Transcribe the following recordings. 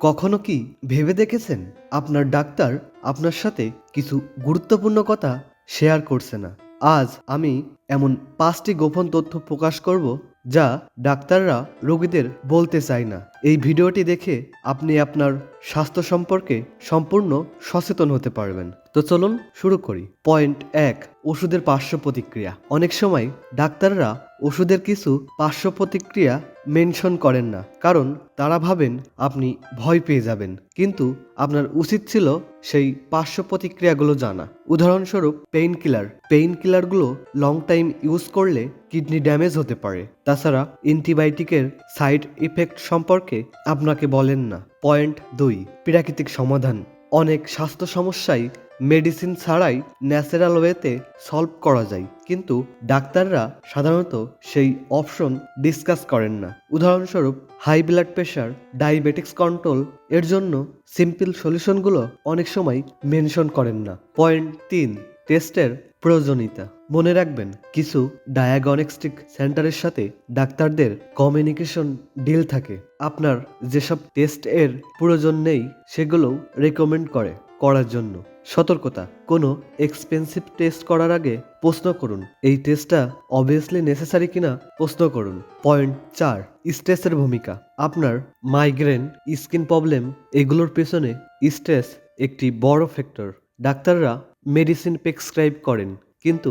কখনো কি ভেবে দেখেছেন আপনার ডাক্তার আপনার সাথে কিছু গুরুত্বপূর্ণ কথা শেয়ার করছে না? আজ আমি এমন পাঁচটি গোপন তথ্য প্রকাশ করব যা ডাক্তাররা রোগীদের বলতে চায় না। এই ভিডিওটি দেখে আপনি আপনার স্বাস্থ্য সম্পর্কে সম্পূর্ণ সচেতন হতে পারবেন। তো চলুন শুরু করি। পয়েন্ট এক, ওষুধের পার্শ্ব প্রতিক্রিয়া। অনেক সময় ডাক্তাররা ওষুধের কিছু পার্শ্ব প্রতিক্রিয়া মেনশন করেন না। কারণ তারা ভাবেন আপনি ভয় পেয়ে যাবেন। কিন্তু আপনার উচিত ছিল সেই পার্শ্ব প্রতিক্রিয়াগুলো জানা। উদাহরণস্বরূপ পেইন কিলার। পেইন কিলারগুলো লং টাইম ইউজ করলে কিডনি ড্যামেজ হতে পারে। তাছাড়া অ্যান্টিবায়োটিকের সাইড ইফেক্ট সম্পর্কে আপনাকে বলেন না। পয়েন্ট দুই, প্রাকৃতিক সমাধান। অনেক স্বাস্থ্য সমস্যাই মেডিসিন ছাড়াই ন্যাচারাল ওয়েতে সলভ করা যায়। কিন্তু ডাক্তাররা সাধারণত সেই অপশন ডিসকাস করেন না। উদাহরণস্বরূপ high blood pressure diabetics control এর জন্য সিম্পল সলিউশনগুলো অনেক সময় মেনশন করেন না। পয়েন্ট তিন টেস্টের প্রয়োজনীয়তা। মনে রাখবেন, কিছু ডায়াগনস্টিক সেন্টারের সাথে ডাক্তারদের কমিউনিকেশন ডিল থাকে। আপনার যেসব টেস্ট এর প্রয়োজন নেই, সেগুলোও রেকমেন্ড করে, করার জন্য। সতর্কতা, কোনো এক্সপেন্সিভ টেস্ট করার আগে প্রশ্ন করুন। এই টেস্টটা অবভিয়াসলি নেসেসারি কিনা প্রশ্ন করুন। পয়েন্ট চার, স্ট্রেসের ভূমিকা। আপনার মাইগ্রেন, স্কিন প্রবলেম, এগুলোর পেছনে স্ট্রেস একটি বড় ফ্যাক্টর। ডাক্তাররা মেডিসিন প্রেসক্রাইব করেন, কিন্তু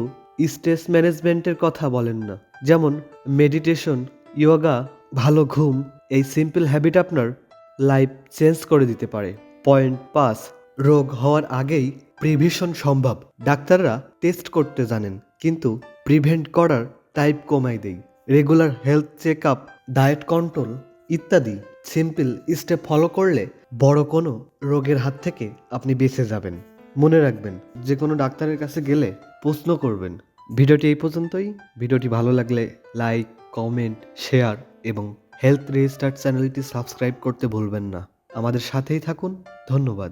স্ট্রেস ম্যানেজমেন্টের কথা বলেন না। যেমন মেডিটেশন, ইয়োগা, ভালো ঘুম, এই সিম্পল হ্যাবিট আপনার লাইফ চেঞ্জ করে দিতে পারে। পয়েন্ট পাঁচ, রোগ হওয়ার আগেই প্রিভিশন সম্ভব। ডাক্তাররা টেস্ট করতে জানেন, কিন্তু প্রিভেন্ট করার টাইপ কমাই দেয় regular health check up diet control ইত্যাদি সিম্পল স্টেপ ফলো করলে বড় কোনো রোগের হাত থেকে আপনি বেঁচে যাবেন। মনে রাখবেন, যে কোনো ডাক্তারের কাছে গেলে প্রশ্ন করবেন। ভিডিওটি এই পর্যন্তই। ভিডিওটি ভালো লাগলে লাইক, কমেন্ট, শেয়ার এবং হেলথ রেজিস্টার্ড চ্যানেলটি সাবস্ক্রাইব করতে ভুলবেন না। আমাদের সাথেই থাকুন। ধন্যবাদ।